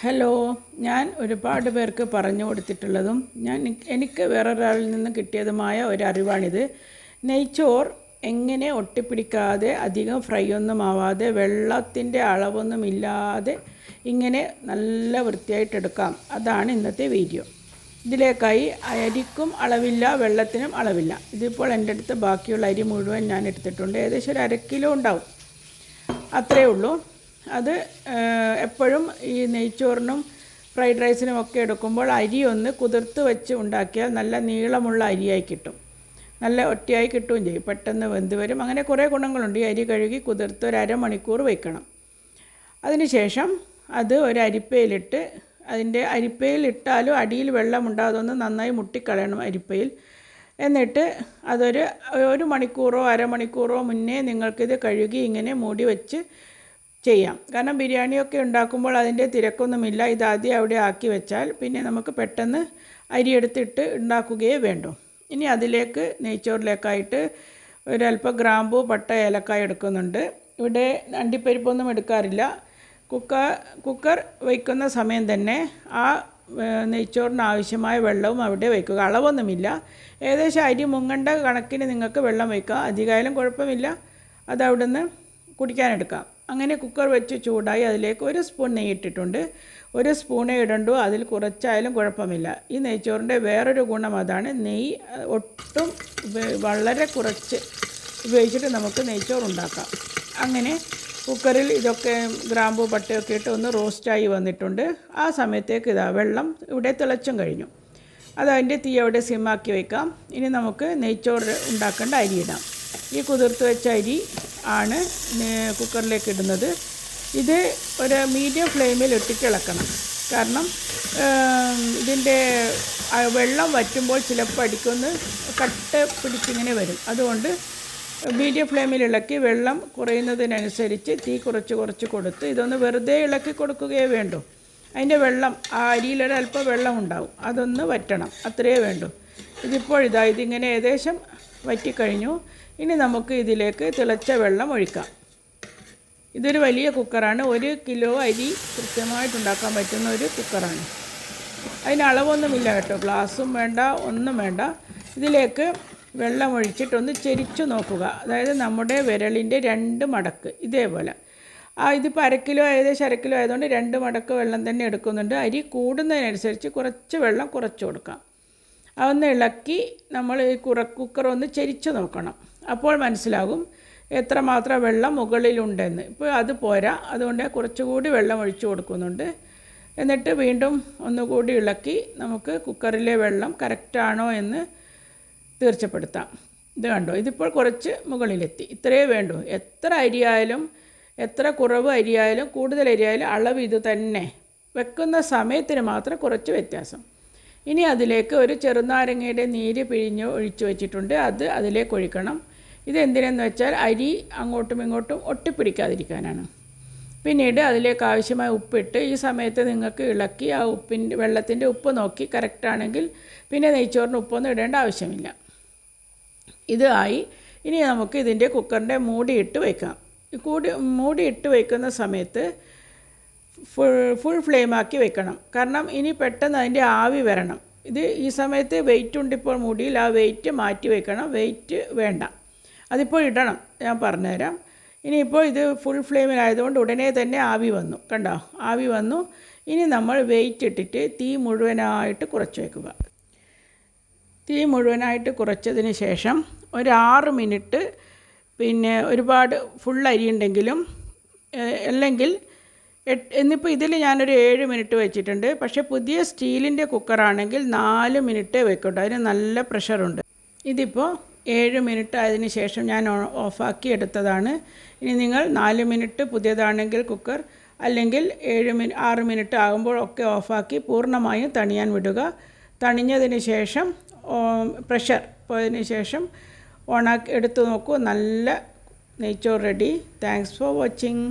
Hello ഞാൻ ഒരുപാട് പേർക്ക് പറഞ്ഞു കൊടുത്തിട്ടുള്ളതും ഞാൻ എനിക്ക് വേറൊരാളിൽ നിന്ന് കിട്ടിയതുമായ ഒരു അറിവാണിത് നെയ്ച്ചോർ എങ്ങനെ ഒട്ടിപ്പിടിക്കാതെ അധികം ഫ്രൈ ഒന്നും ആവാതെ വെള്ളത്തിന്റെ അളവൊന്നും ഇല്ലാതെ ഇങ്ങനെ നല്ല വൃത്തിയായിട്ടെടുക്കാം അതാണ് ഇന്നത്തെ വീഡിയോ. ഇതിലേക്കായി അരിക്കും അളവില്ല വെള്ളത്തിനും അളവില്ല. ഇതിപ്പോൾ എന്റെ അടുത്ത് ബാക്കിയുള്ള അരി മുഴുവൻ ഞാൻ എടുത്തിട്ടുണ്ട്. ഏകദേശം ഒരു അര കിലോ ഉണ്ടാവും. അത്രയേ ഉള്ളൂ. അത് എപ്പോഴും ഈ നെയ്ച്ചോറിനും ഫ്രൈഡ് റൈസിനും ഒക്കെ എടുക്കുമ്പോൾ അരി ഒന്ന് കുതിർത്ത് വെച്ച് ഉണ്ടാക്കിയാൽ നല്ല നീളമുള്ള അരിയായി കിട്ടും. നല്ല ഒറ്റയായി കിട്ടുകയും ചെയ്യും. പെട്ടെന്ന് വെന്ത് വരും. അങ്ങനെ കുറേ ഗുണങ്ങളുണ്ട്. ഈ അരി കഴുകി കുതിർത്ത് ഒരു അരമണിക്കൂർ വയ്ക്കണം അതിനുശേഷം അത് ഒരു അരിപ്പയിലിട്ട് അതിന്റെ അരിപ്പയിൽ ഇട്ടാലും അടിയിൽ വെള്ളം അതൊന്ന് നന്നായി മുട്ടിക്കളയണം അരിപ്പയിൽ. എന്നിട്ട് അതൊരു ഒരു മണിക്കൂറോ അരമണിക്കൂറോ മുന്നേ നിങ്ങൾക്കിത് കഴുകി ഇങ്ങനെ മൂടി വെച്ച് ചെയ്യാം. കാരണം ബിരിയാണിയൊക്കെ ഉണ്ടാക്കുമ്പോൾ അതിന്റെ തിരക്കൊന്നുമില്ല. ഇതാദ്യം അവിടെ ആക്കി വെച്ചാൽ പിന്നെ നമുക്ക് പെട്ടെന്ന് അരി എടുത്തിട്ട് ഉണ്ടാക്കുകയേ വേണ്ടൂ. ഇനി അതിലേക്ക് നെയ്ച്ചോറിലേക്കായിട്ട് ഒരല്പം ഗ്രാമ്പു പട്ട ഏലക്കായ എടുക്കുന്നുണ്ട്. ഇവിടെ അണ്ടിപ്പരിപ്പൊന്നും എടുക്കാറില്ല. കുക്കർ കുക്കർ വയ്ക്കുന്ന സമയം തന്നെ ആ നെയ്ച്ചോറിന് ആവശ്യമായ വെള്ളവും അവിടെ വയ്ക്കുക. അളവൊന്നുമില്ല. ഏകദേശം അരി മുങ്ങണ്ട കണക്കിന് നിങ്ങൾക്ക് വെള്ളം വയ്ക്കുക അധികമായാലും കുഴപ്പമില്ല. അതവിടുന്ന് കുടിക്കാനെടുക്കാം. അങ്ങനെ കുക്കർ വെച്ച് ചൂടായി അതിലേക്ക് ഒരു സ്പൂൺ നെയ്യ് ഇട്ടിട്ടുണ്ട് ഒരു സ്പൂണേ ഇടണ്ടു അതിൽ കുറച്ചായാലും കുഴപ്പമില്ല. ഈ നെയ്ച്ചോറിന്റെ വേറൊരു ഗുണം അതാണ് നെയ്യ് ഒട്ടും വളരെ കുറച്ച് ഉപയോഗിച്ചിട്ട് നമുക്ക് നെയ്ച്ചോറ് ഉണ്ടാക്കാം. അങ്ങനെ കുക്കറിൽ ഇതൊക്കെ ഗ്രാമ്പു പട്ടയൊക്കെ ഇട്ട് ഒന്ന് റോസ്റ്റായി വന്നിട്ടുണ്ട്. ആ സമയത്തേക്ക് ഇതാ വെള്ളം ഇവിടെ തിളച്ചും കഴിഞ്ഞു. അത് അതിന്റെ തീ അവിടെ സിമ്മാക്കി വയ്ക്കാം ഇനി നമുക്ക് നെയ്ച്ചോറ് ഉണ്ടാക്കേണ്ട അരി ഇടാം. ഈ കുതിർത്ത് വെച്ച അരി ആണ് കുക്കറിലേക്ക് ഇടുന്നത്. ഇത് ഒരു മീഡിയം ഫ്ലെയിമിൽ ഒട്ടിക്കിളക്കണം. കാരണം ഇതിന്റെ വെള്ളം വറ്റുമ്പോൾ ചിലപ്പോൾ അടിക്കൊന്ന് കട്ട് പിടിച്ചിങ്ങനെ വരും. അതുകൊണ്ട് മീഡിയം ഫ്ലെയിമിൽ ഇളക്കി വെള്ളം കുറയുന്നതിനനുസരിച്ച് തീ കുറച്ച് കുറച്ച് കൊടുത്ത് ഇതൊന്ന് വെറുതെ ഇളക്കി കൊടുക്കുകയേ വേണ്ടൂ. അതിന്റെ വെള്ളം ആ അരിയിലൊരല്പം വെള്ളം ഉണ്ടാവും. അതൊന്ന് വറ്റണം. അത്രയേ വേണ്ടൂ. ഇതിപ്പോൾ ഇതാ ഇതിങ്ങനെ ഏകദേശം വറ്റിക്കഴിഞ്ഞു. ഇനി നമുക്ക് ഇതിലേക്ക് തിളച്ച വെള്ളം ഒഴിക്കാം. ഇതൊരു വലിയ കുക്കറാണ്. ഒരു കിലോ അരി കൃത്യമായിട്ടുണ്ടാക്കാൻ പറ്റുന്ന ഒരു കുക്കറാണ്. അതിന് അളവൊന്നുമില്ല കേട്ടോ. ഗ്ലാസും വേണ്ട ഒന്നും വേണ്ട. ഇതിലേക്ക് വെള്ളം ഒഴിച്ചിട്ടൊന്ന് ചെരിച്ചു നോക്കുക. അതായത് നമ്മുടെ വിരലിന്റെ രണ്ട് മടക്ക് ഇതേപോലെ. ആ ഇതിപ്പോൾ അരക്കിലോ കിലോ ഏകദേശം അരക്കിലോ കിലോ ആയതുകൊണ്ട് രണ്ട് മടക്ക് വെള്ളം തന്നെ എടുക്കുന്നുണ്ട്. അരി കൂടുന്നതിനനുസരിച്ച് കുറച്ച് വെള്ളം കുറച്ച് കൊടുക്കാം. അതൊന്ന് ഇളക്കി നമ്മൾ ഈ കുറ കുക്കർ ഒന്ന് ചെരിച്ച് നോക്കണം. അപ്പോൾ മനസ്സിലാകും എത്രമാത്രം വെള്ളം മുകളിലുണ്ടെന്ന്. ഇപ്പോൾ അത് പോരാ. അതുകൊണ്ട് കുറച്ചുകൂടി വെള്ളം ഒഴിച്ചു കൊടുക്കുന്നുണ്ട്. എന്നിട്ട് വീണ്ടും ഒന്നുകൂടി ഇളക്കി നമുക്ക് കുക്കറിലെ വെള്ളം കറക്റ്റാണോ എന്ന് തീർച്ചപ്പെടുത്താം. ഇത് കണ്ടോ? ഇതിപ്പോൾ കുറച്ച് മുകളിലെത്തി. ഇത്രയേ വേണ്ടൂ. എത്ര അരിയായാലും എത്ര കുറവ് അരിയായാലും കൂടുതൽ അരിയായാലും അളവ് ഇത് തന്നെ. വെക്കുന്ന സമയത്തിന് മാത്രം കുറച്ച് വ്യത്യാസം. ഇനി അതിലേക്ക് ഒരു ചെറുനാരങ്ങയുടെ നീര് പിഴിഞ്ഞ് ഒഴിച്ചു വെച്ചിട്ടുണ്ട്. അത് അതിലേക്ക് ഒഴിക്കണം. ഇതെന്തിനെന്ന് വെച്ചാൽ അരി അങ്ങോട്ടും ഇങ്ങോട്ടും ഒട്ടിപ്പിടിക്കാതിരിക്കാനാണ്. പിന്നീട് അതിലേക്ക് ആവശ്യമായ ഉപ്പിട്ട് ഈ സമയത്ത് നിങ്ങൾക്ക് ഇളക്കി ആ ഉപ്പിന്റെ വെള്ളത്തിന്റെ ഉപ്പ് നോക്കി കറക്റ്റാണെങ്കിൽ പിന്നെ നെയ്ച്ചോറിന് ഉപ്പൊന്നും ഇടേണ്ട ആവശ്യമില്ല. ഇത് ആയി. ഇനി നമുക്ക് ഇതിന്റെ കുക്കറിന്റെ മൂടി ഇട്ട് വയ്ക്കാം കൂടി മൂടി ഇട്ട് വയ്ക്കുന്ന സമയത്ത് ഫുൾ ഫുൾ ഫ്ലെയിമാക്കി വെക്കണം. കാരണം ഇനി പെട്ടെന്ന് അതിന്റെ ആവി വരണം. ഇത് ഈ സമയത്ത് വെയിറ്റ് ഉണ്ട് ഇപ്പോൾ മുടിയിൽ ആ വെയിറ്റ് മാറ്റി വെക്കണം. വെയിറ്റ് വേണ്ട. അതിപ്പോൾ ഇടണം. ഞാൻ പറഞ്ഞുതരാം. ഇനിയിപ്പോൾ ഇത് ഫുൾ ഫ്ലെയിമിലായതുകൊണ്ട് ഉടനെ തന്നെ ആവി വന്നു. കണ്ടോ? ആവി വന്നു. ഇനി നമ്മൾ വെയിറ്റ് ഇട്ടിട്ട് തീ മുഴുവനായിട്ട് കുറച്ച് വെക്കുക തീ മുഴുവനായിട്ട് കുറച്ചതിന് ശേഷം ഒരു ആറ് മിനിറ്റ് പിന്നെ ഒരുപാട് ഫുൾ അരി ഉണ്ടെങ്കിലും അല്ലെങ്കിൽ എന്നിപ്പോൾ ഇതിൽ ഞാനൊരു ഏഴ് മിനിറ്റ് വെച്ചിട്ടുണ്ട്. പക്ഷേ പുതിയ സ്റ്റീലിന്റെ കുക്കറാണെങ്കിൽ നാല് മിനിറ്റ് വെക്കട്ടെ അതിന് നല്ല പ്രഷറുണ്ട്. ഇതിപ്പോൾ ഏഴ് മിനിറ്റ് ആയതിന് ശേഷം ഞാൻ ഓഫാക്കി എടുത്തതാണ്. ഇനി നിങ്ങൾ നാല് മിനിറ്റ് പുതിയതാണെങ്കിൽ കുക്കർ അല്ലെങ്കിൽ ഏഴ് മിനി ആറ് മിനിറ്റ് ആകുമ്പോൾ ഒക്കെ ഓഫാക്കി പൂർണമായും തണിയാൻ വിടുക. തണിഞ്ഞതിന് ശേഷം പ്രഷർ പോയതിന് ശേഷം ഓണാക്കി എടുത്തു നോക്കൂ. നല്ല നെയ്ച്ചോറ് റെഡി. Thanks for watching.